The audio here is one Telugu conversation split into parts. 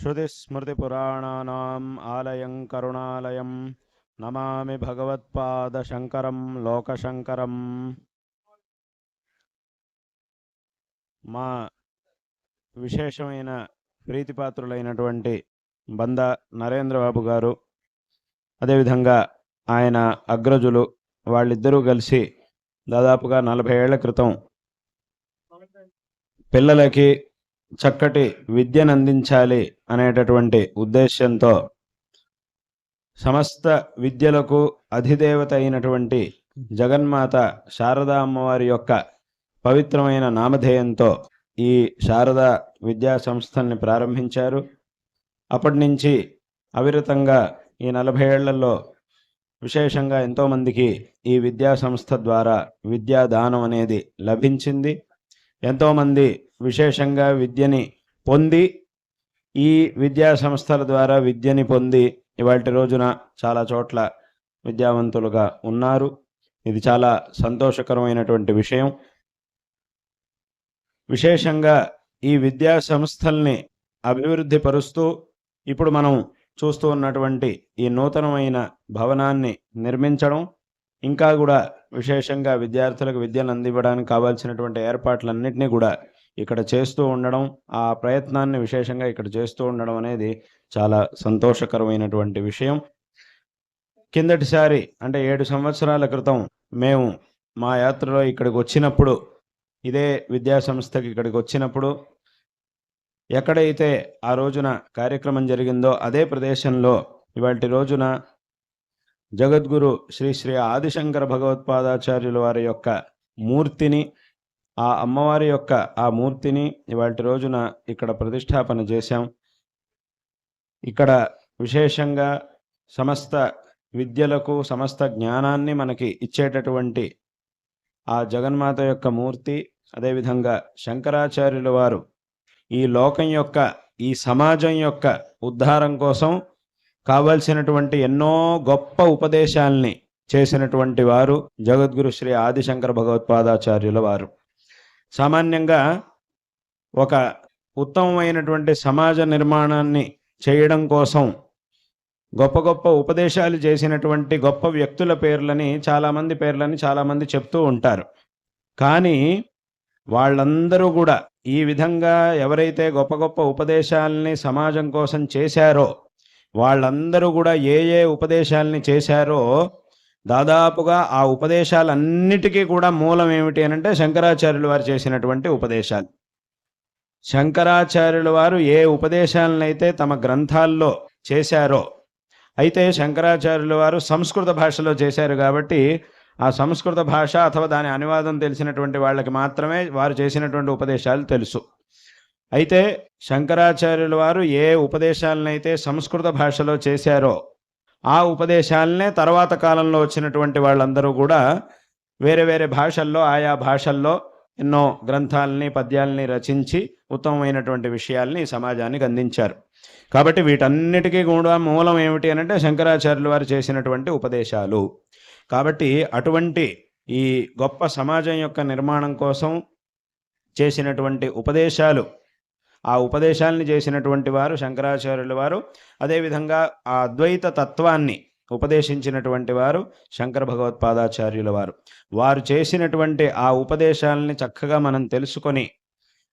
श्रुतिस्मृतिपुराणानाम् आलयं करुणालयं नमामि भगवत्पादशङ्करं लोकशङ्करम् మా విశేషమైన ప్రీతిపాత్రులైనటువంటి బంద నరేంద్రబాబు గారు అదేవిధంగా ఆయన అగ్రజులు వాళ్ళిద్దరూ కలిసి దాదాపుగా నలభై ఏళ్ల క్రితం పిల్లలకి చక్కటి విద్యను అందించాలి అనేటటువంటి ఉద్దేశ్యంతో సమస్త విద్యలకు అధిదేవత అయినటువంటి జగన్మాత శారదా అమ్మవారి యొక్క పవిత్రమైన నామధేయంతో ఈ శారదా విద్యా సంస్థల్ని ప్రారంభించారు. అప్పటి నుంచి అవిరతంగా ఈ నలభై ఏళ్ళలో విశేషంగా ఎంతోమందికి ఈ విద్యా సంస్థ ద్వారా విద్యాదానం అనేది లభించింది. ఎంతోమంది విశేషంగా విద్యని పొంది ఈ విద్యా సంస్థల ద్వారా విద్యని పొంది ఇవాటి రోజున చాలా చోట్ల విద్యావంతులుగా ఉన్నారు. ఇది చాలా సంతోషకరమైనటువంటి విషయం. విశేషంగా ఈ విద్యా సంస్థల్ని అభివృద్ధి పరుస్తూ ఇప్పుడు మనం చూస్తూ ఉన్నటువంటి ఈ నూతనమైన భవనాన్ని నిర్మించడం ఇంకా కూడా విశేషంగా విద్యార్థులకు విద్యను అందివ్వడానికి కావాల్సినటువంటి ఏర్పాట్లన్నింటినీ కూడా ఇక్కడ చేస్తూ ఉండడం ఆ ప్రయత్నాన్ని విశేషంగా ఇక్కడ చేస్తూ ఉండడం అనేది చాలా సంతోషకరమైనటువంటి విషయం. కిందటిసారి అంటే ఏడు సంవత్సరాల క్రితం మేము మా యాత్రలో ఇక్కడికి వచ్చినప్పుడు ఇదే విద్యా సంస్థకి ఇక్కడికి వచ్చినప్పుడు ఎక్కడైతే ఆ రోజున కార్యక్రమం జరిగిందో అదే ప్రదేశంలో ఇవాటి రోజున జగద్గురు శ్రీ శ్రీ ఆదిశంకర భగవత్పాదాచార్యుల వారి యొక్క మూర్తిని ఆ అమ్మవారి యొక్క ఆ మూర్తిని ఇవాటి రోజున ఇక్కడ ప్రతిష్టాపన చేశాం. ఇక్కడ విశేషంగా సమస్త విద్యలకు సమస్త జ్ఞానాన్ని మనకి ఇచ్చేటటువంటి ఆ జగన్మాత యొక్క మూర్తి అదేవిధంగా శంకరాచార్యుల వారు ఈ లోకం యొక్క ఈ సమాజం యొక్క ఉద్ధారం కోసం కావలసినటువంటి ఎన్నో గొప్ప ఉపదేశాల్ని చేసినటువంటి వారు జగద్గురు శ్రీ ఆదిశంకర భగవత్పాదాచార్యుల వారు. సామాన్యంగా ఒక ఉత్తమమైనటువంటి సమాజ నిర్మాణాన్ని చేయడం కోసం గొప్ప గొప్ప ఉపదేశాలు చేసినటువంటి గొప్ప వ్యక్తుల పేర్లని చాలామంది పేర్లని చాలామంది చెప్తూ ఉంటారు. కానీ వాళ్ళందరూ కూడా ఈ విధంగా ఎవరైతే గొప్ప గొప్ప ఉపదేశాలని సమాజం కోసం చేశారో వాళ్ళందరూ కూడా ఏ ఏ ఉపదేశాలని చేశారో దాదాపుగా ఆ ఉపదేశాలన్నిటికీ కూడా మూలం ఏమిటి అని అంటే శంకరాచార్యుల వారు చేసినటువంటి ఉపదేశాలు. శంకరాచార్యుల వారు ఏ ఉపదేశాలనైతే తమ గ్రంథాల్లో చేశారో అయితే శంకరాచార్యుల వారు సంస్కృత భాషలో చేశారు కాబట్టి ఆ సంస్కృత భాష అథవా దాని అనువాదం తెలిసినటువంటి వాళ్ళకి మాత్రమే వారు చేసినటువంటి ఉపదేశాలు తెలుసు. అయితే శంకరాచార్యుల వారు ఏ ఉపదేశాలనైతే సంస్కృత భాషలో చేశారో ఆ ఉపదేశాలనే తర్వాత కాలంలో వచ్చినటువంటి వాళ్ళందరూ కూడా వేరే వేరే భాషల్లో ఆయా భాషల్లో ఎన్నో గ్రంథాలని పద్యాలని రచించి ఉత్తమమైనటువంటి విషయాల్ని సమాజానికి అందించారు. కాబట్టి వీటన్నిటికీ కూడా మూలం ఏమిటి అంటే శంకరాచార్యుల వారు చేసినటువంటి ఉపదేశాలు. కాబట్టి అటువంటి ఈ గొప్ప సమాజం యొక్క నిర్మాణం కోసం చేసినటువంటి ఉపదేశాలు ఆ ఉపదేశాలని చేసినటువంటి వారు శంకరాచార్యుల వారు అదేవిధంగా ఆ అద్వైత తత్వాన్ని ఉపదేశించినటువంటి వారు శంకర భగవత్పాదాచార్యుల వారు. వారు చేసినటువంటి ఆ ఉపదేశాలని చక్కగా మనం తెలుసుకొని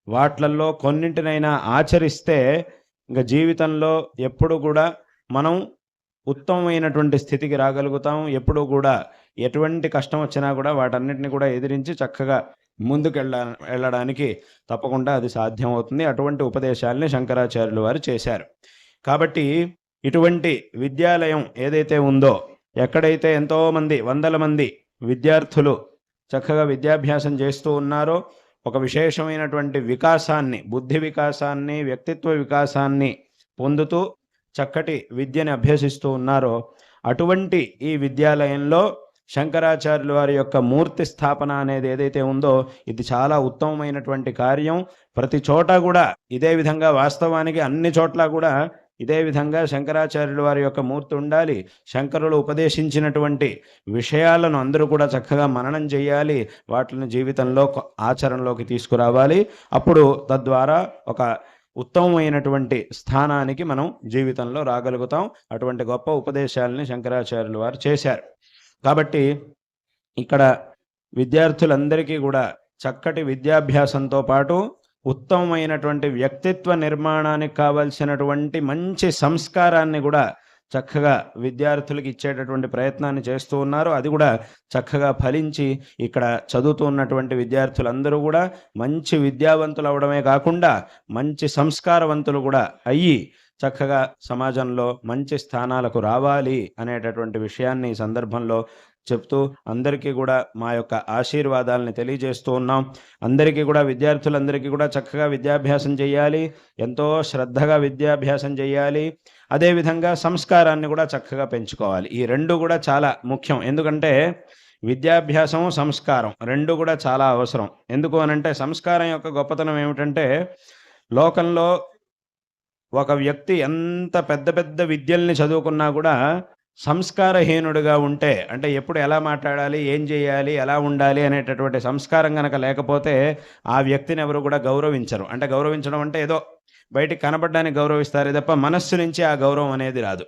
వాట్లల్లో కొన్నింటినైనా ఆచరిస్తే ఇంకా జీవితంలో ఎప్పుడు కూడా మనం ఉత్తమమైనటువంటి స్థితికి రాగలుగుతాం. ఎప్పుడూ కూడా ఎటువంటి కష్టం వచ్చినా కూడా వాటన్నిటిని కూడా ఎదిరించి చక్కగా ముందుకు వెళ్ళ వెళ్ళడానికి తప్పకుండా అది సాధ్యమవుతుంది. అటువంటి ఉపదేశాలని శంకరాచార్యులు వారు చేశారు. కాబట్టి ఇటువంటి విద్యాలయం ఏదైతే ఉందో ఎక్కడైతే ఎంతోమంది వందల మంది విద్యార్థులు చక్కగా విద్యాభ్యాసం చేస్తూ ఉన్నారో ఒక విశేషమైనటువంటి వికాసాన్ని బుద్ధి వికాసాన్ని వ్యక్తిత్వ వికాసాన్ని పొందుతూ చక్కటి విద్యని అభ్యసిస్తూ ఉన్నారో అటువంటి ఈ విద్యాలయంలో శంకరాచార్యుల వారి యొక్క మూర్తి స్థాపన అనేది ఏదైతే ఉందో ఇది చాలా ఉత్తమమైనటువంటి కార్యం. ప్రతి చోట కూడా ఇదే విధంగా వాస్తవానికి అన్ని చోట్ల కూడా ఇదే విధంగా శంకరాచార్యుల వారి యొక్క మూర్తి ఉండాలి. శంకరులు ఉపదేశించినటువంటి విషయాలను అందరూ కూడా చక్కగా మననం చేయాలి. వాటిని జీవితంలో ఆచరణలోకి తీసుకురావాలి. అప్పుడు తద్వారా ఒక ఉత్తమమైనటువంటి స్థానానికి మనం జీవితంలో రాగలుగుతాం. అటువంటి గొప్ప ఉపదేశాలని శంకరాచార్యులు వారు చేశారు. కాబట్టి ఇక్కడ విద్యార్థులందరికీ కూడా చక్కటి విద్యాభ్యాసంతో పాటు ఉత్తమమైనటువంటి వ్యక్తిత్వ నిర్మాణానికి కావలసినటువంటి మంచి సంస్కారాన్ని కూడా చక్కగా విద్యార్థులకు ఇచ్చేటటువంటి ప్రయత్నాన్ని చేస్తూ ఉన్నారు. అది కూడా చక్కగా ఫలించి ఇక్కడ చదువుతున్నటువంటి విద్యార్థులందరూ కూడా మంచి విద్యావంతులు అవడమే కాకుండా మంచి సంస్కారవంతులు కూడా అయ్యి చక్కగా సమాజంలో మంచి స్థానాలకు రావాలి అనేటటువంటి విషయాన్ని ఈ సందర్భంలో చెప్తూ అందరికీ కూడా మా యొక్క ఆశీర్వాదాలని తెలియజేస్తూ ఉన్నాం. అందరికీ కూడా విద్యార్థులందరికీ కూడా చక్కగా విద్యాభ్యాసం చేయాలి. ఎంతో శ్రద్ధగా విద్యాభ్యాసం చేయాలి. అదేవిధంగా సంస్కారాన్ని కూడా చక్కగా పెంచుకోవాలి. ఈ రెండు కూడా చాలా ముఖ్యం. ఎందుకంటే విద్యాభ్యాసం సంస్కారం రెండు కూడా చాలా అవసరం. ఎందుకు అనంటే సంస్కారం యొక్క గొప్పతనం ఏమిటంటే లోకంలో ఒక వ్యక్తి ఎంత పెద్ద పెద్ద విద్యల్ని చదువుకున్నా కూడా సంస్కారహీనుడిగా ఉంటే అంటే ఎప్పుడు ఎలా మాట్లాడాలి ఏం చేయాలి ఎలా ఉండాలి అనేటటువంటి సంస్కారం కనుక లేకపోతే ఆ వ్యక్తిని ఎవరు కూడా గౌరవించరు. అంటే గౌరవించడం అంటే ఏదో బయటికి కనబడడానికి గౌరవిస్తారు తప్ప మనస్సు నుంచి ఆ గౌరవం అనేది రాదు.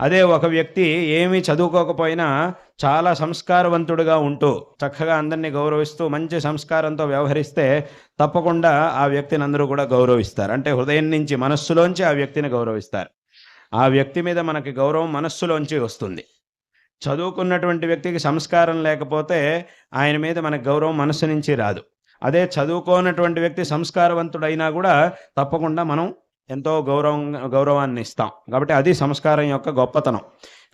అదే ఒక వ్యక్తి ఏమీ చదువుకోకపోయినా చాలా సంస్కారవంతుడుగా ఉంటూ చక్కగా అందరినీ గౌరవిస్తూ మంచి సంస్కారంతో వ్యవహరిస్తే తప్పకుండా ఆ వ్యక్తిని అందరూ కూడా గౌరవిస్తారు. అంటే హృదయం నుంచి మనస్సులోంచి ఆ వ్యక్తిని గౌరవిస్తారు. ఆ వ్యక్తి మీద మనకి గౌరవం మనస్సులోంచి వస్తుంది. చదువుకున్నటువంటి వ్యక్తికి సంస్కారం లేకపోతే ఆయన మీద మనకు గౌరవం మనస్సు నుంచి రాదు. అదే చదువుకోనటువంటి వ్యక్తి సంస్కారవంతుడైనా కూడా తప్పకుండా మనం ఎంతో గౌరవం గౌరవాన్ని ఇస్తాం కాబట్టి అది సంస్కారం యొక్క గొప్పతనం.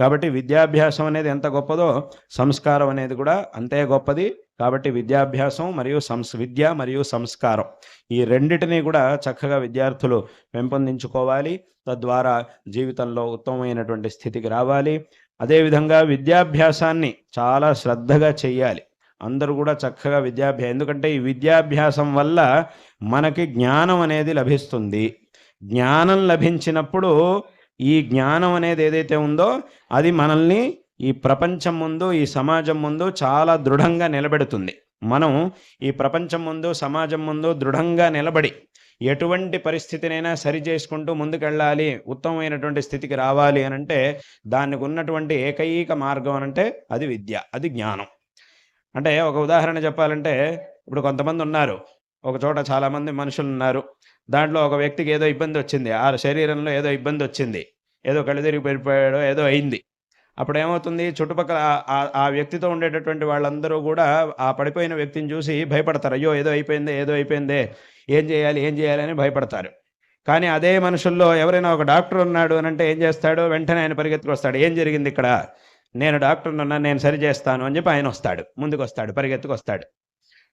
కాబట్టి విద్యాభ్యాసం అనేది ఎంత గొప్పదో సంస్కారం అనేది కూడా అంతే గొప్పది. కాబట్టి విద్యాభ్యాసం మరియు సంస్ విద్య మరియు సంస్కారం ఈ రెండిటిని కూడా చక్కగా విద్యార్థులు పెంపొందించుకోవాలి. తద్వారా జీవితంలో ఉత్తమమైనటువంటి స్థితికి రావాలి. అదేవిధంగా విద్యాభ్యాసాన్ని చాలా శ్రద్ధగా చేయాలి అందరూ కూడా చక్కగా విద్యాభ్యాసం ఎందుకంటే ఈ విద్యాభ్యాసం వల్ల మనకి జ్ఞానం అనేది లభిస్తుంది. జ్ఞానం లభించినప్పుడు ఈ జ్ఞానం అనేది ఏదైతే ఉందో అది మనల్ని ఈ ప్రపంచం ముందు ఈ సమాజం ముందు చాలా దృఢంగా నిలబెడుతుంది. మనం ఈ ప్రపంచం ముందు సమాజం ముందు దృఢంగా నిలబడి ఎటువంటి పరిస్థితినైనా సరి చేసుకుంటూ ముందుకెళ్ళాలి ఉత్తమమైనటువంటి స్థితికి రావాలి అని అంటే దానికి ఉన్నటువంటి ఏకైక మార్గం అని అంటే అది విద్య అది జ్ఞానం. అంటే ఒక ఉదాహరణ చెప్పాలంటే ఇప్పుడు కొంతమంది ఉన్నారు. ఒక చోట చాలామంది మనుషులు ఉన్నారు దాంట్లో ఒక వ్యక్తికి ఏదో ఇబ్బంది వచ్చింది. ఆ శరీరంలో ఏదో ఇబ్బంది వచ్చింది. ఏదో కళ్ళు తిరిగి పడిపోయాడో ఏదో అయింది. అప్పుడు ఏమవుతుంది? చుట్టుపక్కల ఆ- ఆ- వ్యక్తితో ఉండేటటువంటి వాళ్ళందరూ కూడా ఆ పడిపోయిన వ్యక్తిని చూసి భయపడతారు. అయ్యో ఏదో అయిపోయిందే ఏదో అయిపోయిందే. ఏం చేయాలి ఏం చేయాలి అని భయపడతారు. కానీ అదే మనుషుల్లో ఎవరైనా ఒక డాక్టర్ ఉన్నాడు అని అంటే ఏం చేస్తాడు? వెంటనే ఆయన పరిగెత్తుకొస్తాడు ఏం జరిగింది ఇక్కడ? నేను డాక్టర్ ఉన్నా నేను సరి చేస్తాను అని చెప్పి ఆయన వస్తాడు. ముందుకు వస్తాడు పరిగెత్తుకు వస్తాడు.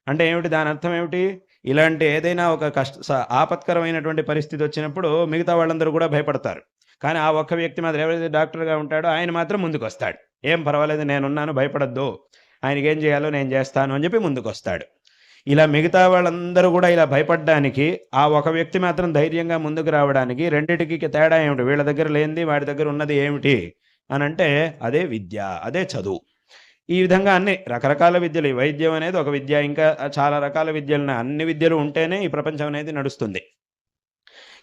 అంటే ఏమిటి? దాని అర్థం ఏమిటి? ఇలాంటి ఏదైనా ఒక కష్ట స- ఆపత్కరమైనటువంటి పరిస్థితి వచ్చినప్పుడు మిగతా వాళ్ళందరూ కూడా భయపడతారు. కానీ ఆ ఒక్క వ్యక్తి మాత్రం ఎవరైతే డాక్టర్గా ఉంటాడో ఆయన మాత్రం ముందుకు వస్తాడు ఏం పర్వాలేదు నేనున్నాను భయపడద్దు. ఆయనకి ఏం చేయాలో నేను చేస్తాను అని చెప్పి ముందుకు వస్తాడు ఇలా మిగతా వాళ్ళందరూ కూడా ఇలా భయపడడానికి ఆ ఒక వ్యక్తి మాత్రం ధైర్యంగా ముందుకు రావడానికి రెండిటికి తేడా ఏమిటి? వీళ్ళ దగ్గర లేనిది వాడి దగ్గర ఉన్నది ఏమిటి? అని అంటే అదే విద్య అదే చదువు. ఈ విధంగా అన్ని రకరకాల విద్యలు ఈ వైద్యం అనేది ఒక విద్య ఇంకా చాలా రకాల విద్యలు అన్ని విద్యలు ఉంటేనే ఈ ప్రపంచం అనేది నడుస్తుంది.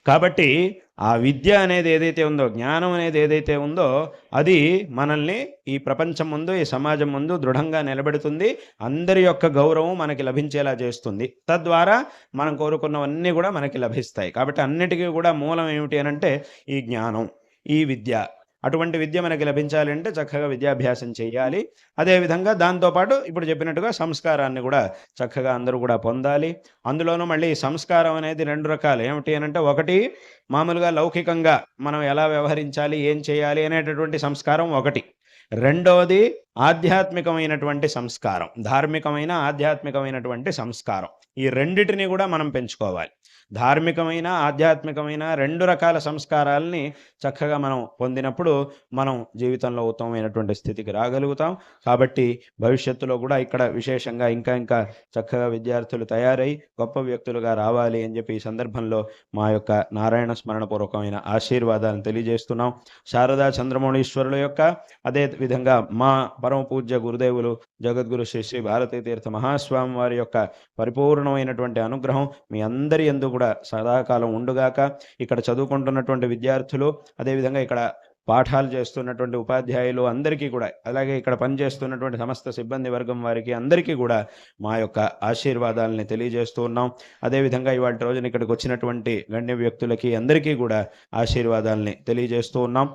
కాబట్టి ఆ విద్య అనేది ఏదైతే ఉందో జ్ఞానం అనేది ఏదైతే ఉందో అది మనల్ని ఈ ప్రపంచం ముందు ఈ సమాజం ముందు దృఢంగా నిలబెడుతుంది. అందరి యొక్క గౌరవం మనకి లభించేలా చేస్తుంది. తద్వారా మనం కోరుకున్నవన్నీ కూడా మనకి లభిస్తాయి. కాబట్టి అన్నిటికీ కూడా మూలం ఏమిటి అని అంటే ఈ జ్ఞానం ఈ విద్య. అటువంటి విద్య మనకి లభించాలంటే చక్కగా విద్యాభ్యాసం చేయాలి. అదేవిధంగా దాంతోపాటు ఇప్పుడు చెప్పినట్టుగా సంస్కారాన్ని కూడా చక్కగా అందరూ కూడా పొందాలి. అందులోనూ మళ్ళీ సంస్కారం అనేది రెండు రకాలు. ఏమిటి అని అంటే ఒకటి మామూలుగా లౌకికంగా మనం ఎలా వ్యవహరించాలి ఏం చేయాలి అనేటటువంటి సంస్కారం ఒకటి. రెండవది ఆధ్యాత్మికమైనటువంటి సంస్కారం ధార్మికమైన ఆధ్యాత్మికమైనటువంటి సంస్కారం. ఈ రెండిటిని కూడా మనం పెంచుకోవాలి. ధార్మికమైన ఆధ్యాత్మికమైన రెండు రకాల సంస్కారాలని చక్కగా మనం పొందినప్పుడు మనం జీవితంలో ఉత్తమమైనటువంటి స్థితికి రాగలుగుతాం. కాబట్టి భవిష్యత్తులో కూడా ఇక్కడ విశేషంగా ఇంకా ఇంకా చక్కగా విద్యార్థులు తయారై గొప్ప వ్యక్తులుగా రావాలి అని చెప్పి ఈ సందర్భంలో మా యొక్క నారాయణ స్మరణపూర్వకమైన ఆశీర్వాదాలను తెలియజేస్తున్నాం. శారదా చంద్రమౌళీశ్వరుల యొక్క అదే విధంగా మా పరమ పూజ్య గురుదేవులు జగద్గురు శ్రీ శ్రీ భారతీ తీర్థ మహాస్వామి వారి యొక్క పరిపూర్ణ పరిపూర్ణమైనటువంటి అనుగ్రహం మీ అందరి ఎందు కూడా సదాకాలం ఉండుగాక. ఇక్కడ చదువుకుంటున్నటువంటి విద్యార్థులు అదేవిధంగా ఇక్కడ పాఠాలు చేస్తున్నటువంటి ఉపాధ్యాయులు అందరికీ కూడా అలాగే ఇక్కడ పనిచేస్తున్నటువంటి సమస్త సిబ్బంది వర్గం వారికి అందరికీ కూడా మా యొక్క ఆశీర్వాదాలని తెలియజేస్తూ ఉన్నాం. అదేవిధంగా ఇవాళ రోజున ఇక్కడికి వచ్చినటువంటి గణ్య వ్యక్తులకి అందరికీ కూడా ఆశీర్వాదాలని తెలియజేస్తూ ఉన్నాం.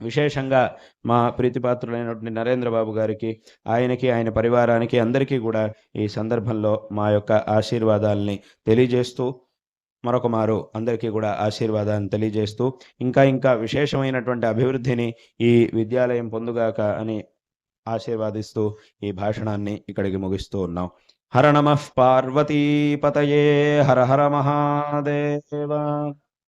విశేషంగా మా ప్రీతిపాత్రులైనటువంటి నరేంద్ర బాబు గారికి ఆయనకి ఆయన పరివారానికి అందరికీ కూడా ఈ సందర్భంలో మా యొక్క ఆశీర్వాదాలని తెలియజేస్తూ మరొక మారు అందరికీ కూడా ఆశీర్వాదాన్ని తెలియజేస్తూ ఇంకా ఇంకా విశేషమైనటువంటి అభివృద్ధిని ఈ విద్యాలయం పొందుగాక అని ఆశీర్వాదిస్తూ ఈ భాషణాన్ని ఇక్కడికి ముగిస్తూ ఉన్నాం. హర నమ పార్వతీపతయే హర హర మహాదేవ.